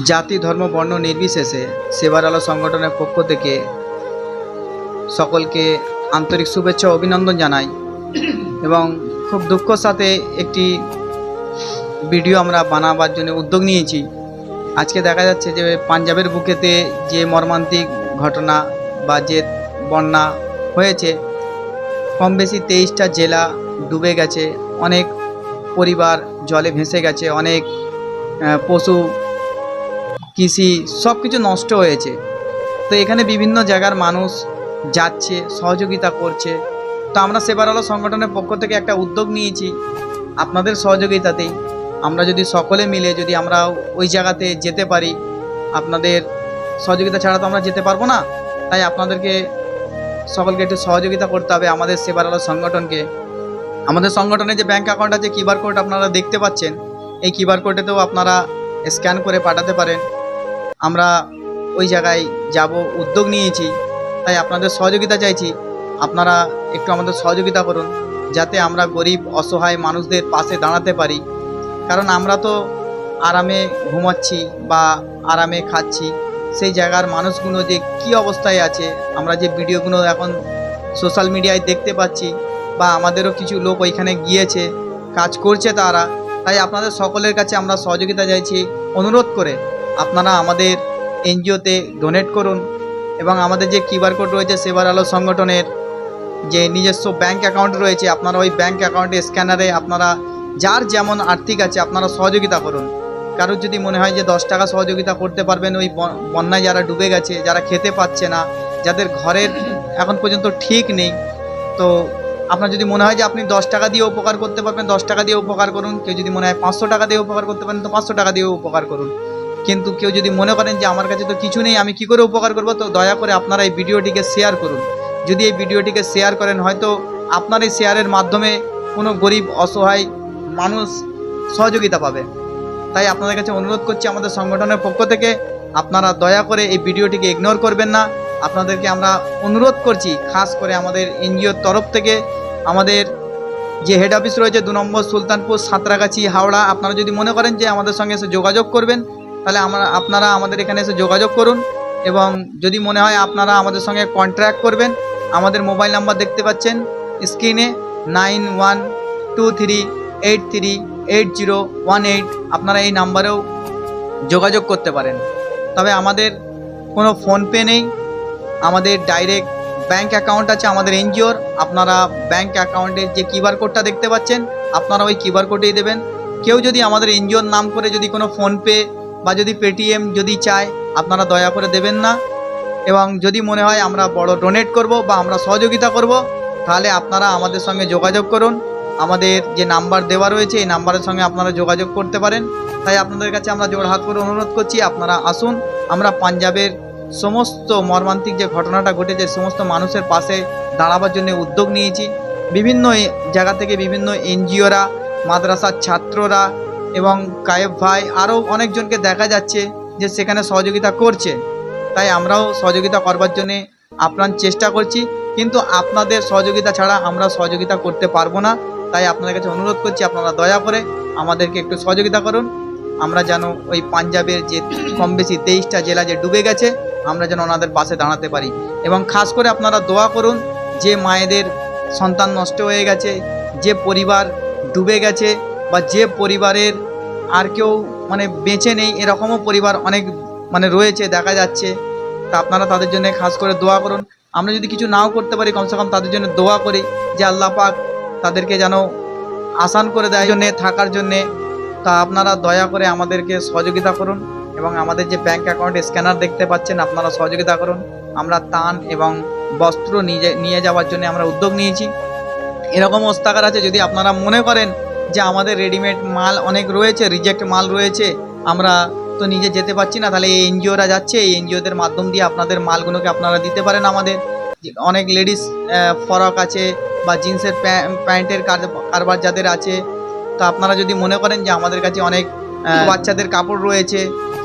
জাতি, ধর্ম, বর্ণ নির্বিশেষে সেবার আলো সংগঠনের পক্ষ থেকে সকলকে আন্তরিক শুভেচ্ছা অভিনন্দন জানাই এবং খুব দুঃখর সাথে একটি ভিডিও আমরা বানাবার জন্য উদ্যোগ নিয়েছি। আজকে দেখা যাচ্ছে যে পাঞ্জাবের বুকেতে যে মর্মান্তিক ঘটনা বা যে বন্যা হয়েছে, কম বেশি তেইশটা জেলা ডুবে গেছে, অনেক পরিবার জলে ভেসে গেছে, অনেক পশু কৃষি সব কিছু নষ্ট হয়েছে। তো এখানে বিভিন্ন জায়গার মানুষ যাচ্ছে, সহযোগিতা করছে। তো আমরা সেবার আলো সংগঠনের পক্ষ থেকে একটা উদ্যোগ নিয়েছি আপনাদের সহযোগিতাতেই। আমরা যদি সকলে মিলে যদি আমরা ওই জায়গাতে যেতে পারি, আপনাদের সহযোগিতা ছাড়া তো আমরা যেতে পারব না। তাই আপনাদেরকে সকলকে একটু সহযোগিতা করতে হবে আমাদের সেবার আলো সংগঠনকে। আমাদের সংগঠনের যে ব্যাঙ্ক অ্যাকাউন্ট আছে, কিউআর কোড আপনারা দেখতে পাচ্ছেন। এই কিউআর কোডেতেও আপনারা স্ক্যান করে পাঠাতে পারেন। আমরা ওই জায়গায় যাব, উদ্যোগ নিয়েছি। তাই আপনাদের সহযোগিতা চাইছি। আপনারা একটু আমাদের সহযোগিতা করুন, যাতে আমরা গরিব, অসহায় মানুষদের পাশে দাঁড়াতে পারি। কারণ আমরা তো আরামে ঘুমাচ্ছি বা আরামে খাচ্ছি, সেই জায়গার মানুষগুলো যে কি অবস্থায় আছে, আমরা যে ভিডিওগুলো এখন সোশ্যাল মিডিয়ায় দেখতে পাচ্ছি বা আমাদেরও কিছু লোক ওইখানে গিয়েছে, কাজ করছে তারা, তাই আপনাদের সকলের কাছে আমরা সহযোগিতা চাইছি, অনুরোধ করে। আপনারা আমাদের এনজিওতে ডোনেট করুন এবং আমাদের যে কিউআর কোড রয়েছে সেবার আলো সংগঠনের যে নিজস্ব ব্যাংক অ্যাকাউন্ট রয়েছে, আপনারা ওই ব্যাংক অ্যাকাউন্টে স্ক্যানারে আপনারা যার যেমন আর্থিক আছে আপনারা সহযোগিতা করুন। কারোর যদি মনে হয় যে দশ টাকা সহযোগিতা করতে পারবেন, ওই বন্যায় যারা ডুবে গেছে, যারা খেতে পাচ্ছে না, যাদের ঘরের এখন পর্যন্ত ঠিক নেই, তো আপনার যদি মনে হয় যে আপনি দশ টাকা দিয়ে উপকার করতে পারবেন, দশ টাকা দিয়ে উপকার করুন। কেউ যদি মনে হয় পাঁচশো টাকা দিয়ে উপকার করতে পারেন, তো পাঁচশো টাকা দিয়ে উপকার করুন। কিন্তু কেউ যদি মনে করেন যে আমার কাছে তো কিছু নেই, আমি কি করে উপকার করব? তো দয়া করে আপনারা এই ভিডিওটিকে শেয়ার করুন। যদি এই ভিডিওটিকে শেয়ার করেন, হয়তো আপনার এই শেয়ারের মাধ্যমে কোনো গরিব, অসহায় মানুষ সহযোগিতা পাবে। তাই আপনাদের কাছে অনুরোধ করছি আমাদের সংগঠনের পক্ষ থেকে, আপনারা দয়া করে এই ভিডিওটিকে ইগনোর করবেন না। আপনাদেরকে আমরা অনুরোধ করছি, খাস করে আমাদের এনজিওর তরফ থেকে, আমাদের যে হেড অফিস রয়েছে দু নম্বর সুলতানপুর, সাঁতরাগাছি, হাওড়া, আপনারা যদি মনে করেন যে আমাদের সঙ্গে এসে যোগাযোগ করবেন তাহলে আমরা, আপনারা আমাদের এখানে এসে যোগাযোগ করুন এবং যদি মনে হয় আপনারা আমাদের সঙ্গে কন্ট্র্যাক্ট করবেন, আমাদের মোবাইল নাম্বার দেখতে পাচ্ছেন স্ক্রিনে nine one two three eight three eight zero one eight আপনারা এই নাম্বারেও যোগাযোগ করতে পারেন। তবে আমাদের কোনো ফোনপে নেই, আমাদের ডাইরেক্ট ব্যাংক অ্যাকাউন্ট আছে আমাদের এনজিওর, আপনারা ব্যাংক অ্যাকাউন্টের যে কিউআর কোডটা দেখতে পাচ্ছেন, আপনারা ওই কিউআর কোডেই দেবেন। কেউ যদি আমাদের এনজিওর নাম করে যদি কোনো ফোনপে বা যদি পেটিএম যদি চায়, আপনারা দয়া করে দেবেন না। এবং যদি মনে হয় আমরা বড় ডোনেট করব বা আমরা সহযোগিতা করব, তাহলে আপনারা আমাদের সঙ্গে যোগাযোগ করুন। আমাদের যে নাম্বার দেওয়া রয়েছে, এই নাম্বারের সঙ্গে আপনারা যোগাযোগ করতে পারেন। তাই আপনাদের কাছে আমরা জোড় হাত করে অনুরোধ করছি, আপনারা আসুন। আমরা পাঞ্জাবের সমস্ত মর্মান্তিক যে ঘটনাটা ঘটেছে, সমস্ত মানুষের পাশে দাঁড়াবার জন্য উদ্যোগ নিয়েছি। বিভিন্ন জায়গা থেকে বিভিন্ন এনজিওরা, মাদ্রাসার ছাত্ররা এবং কায়েব ভাই আরও অনেকজনকে দেখা যাচ্ছে যে সেখানে সহযোগিতা করছে। তাই আমরাও সহযোগিতা করবার জন্যে আপ্রাণ চেষ্টা করছি, কিন্তু আপনাদের সহযোগিতা ছাড়া আমরা সহযোগিতা করতে পারব না। তাই আপনাদের কাছে অনুরোধ করছি, আপনারা দয়া করে আমাদেরকে একটু সহযোগিতা করুন। আমরা যেন ওই পাঞ্জাবের যে কম বেশি তেইশটা জেলা যে ডুবে গেছে, আমরা যেন ওনাদের পাশে দাঁড়াতে পারি। এবং খাস করে আপনারা দোয়া করুন যে মায়েদের সন্তান নষ্ট হয়ে গেছে, যে পরিবার ডুবে গেছে বা যে পরিবারের আর কেউ মানে বেঁচে নেই, এরকমও পরিবার অনেক মানে রয়েছে, দেখা যাচ্ছে। তা আপনারা তাদের জন্য খাস করে দোয়া করুন। আমরা যদি কিছু নাও করতে পারি, কমসে কম তাদের জন্য দোয়া করি যে আল্লাহ পাক তাদেরকে যেন আসান করে দেয়। জন্যে, থাকার জন্যে, তা আপনারা দয়া করে আমাদেরকে সহযোগিতা করুন এবং আমাদের যে ব্যাংক অ্যাকাউন্ট স্ক্যানার দেখতে পাচ্ছেন, আপনারা সহযোগিতা করুন। আমরা তান এবং বস্ত্র নিয়ে নিয়ে যাওয়ার জন্য আমরা উদ্যোগ নিয়েছি। এরকম ওস্তাকার আছে, যদি আপনারা মনে করেন যে আমাদের রেডিমেড মাল অনেক রয়েছে রিজেক্ট মাল রয়েছে, আমরা তো নিজে যেতে পারছি না। তাহলে এই এনজিওরা যাচ্ছে, এই এনজিওদের মাধ্যম দিয়ে আপনাদের মালগুলোকে আপনারা দিতে পারেন আমাদের। অনেক লেডিস ফরক আছে বা জিন্সের প্যান্টের কারবার যাদের আছে, তো আপনারা যদি মনে করেন যে আমাদের কাছে অনেক বাচ্চাদের কাপড় রয়েছে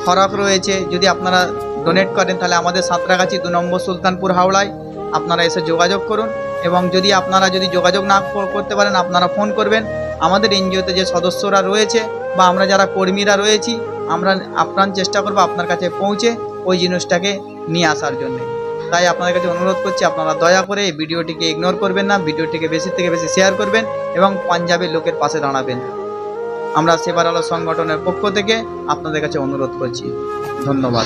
ফরক রয়েছে, যদি আপনারা ডোনেট করেন, তাহলে আমাদের সাঁতরাগাছি দু নম্বর সুলতানপুর হাওড়ায় আপনারা এসে যোগাযোগ করুন। এবং যদি আপনারা যদি যোগাযোগ না করতে পারেন, আপনারা ফোন করবেন। আমাদের এনজিওতে যে সদস্যরা রয়েছে বা আমরা যারা কর্মীরা রয়েছি, আমরা আপ্রাণ চেষ্টা করব আপনার কাছে পৌঁছে ওই জিনিসটাকে নিয়ে আসার জন্য। তাই আপনাদের কাছে অনুরোধ করছি, আপনারা দয়া করে এই ভিডিওটিকে ইগনোর করবেন না, ভিডিওটিকে বেশি থেকে বেশি শেয়ার করবেন এবং পাঞ্জাবের লোকের পাশে দাঁড়াবেন। আমরা সেবার আলো সংগঠনের পক্ষ থেকে আপনাদের কাছে অনুরোধ করছি। ধন্যবাদ।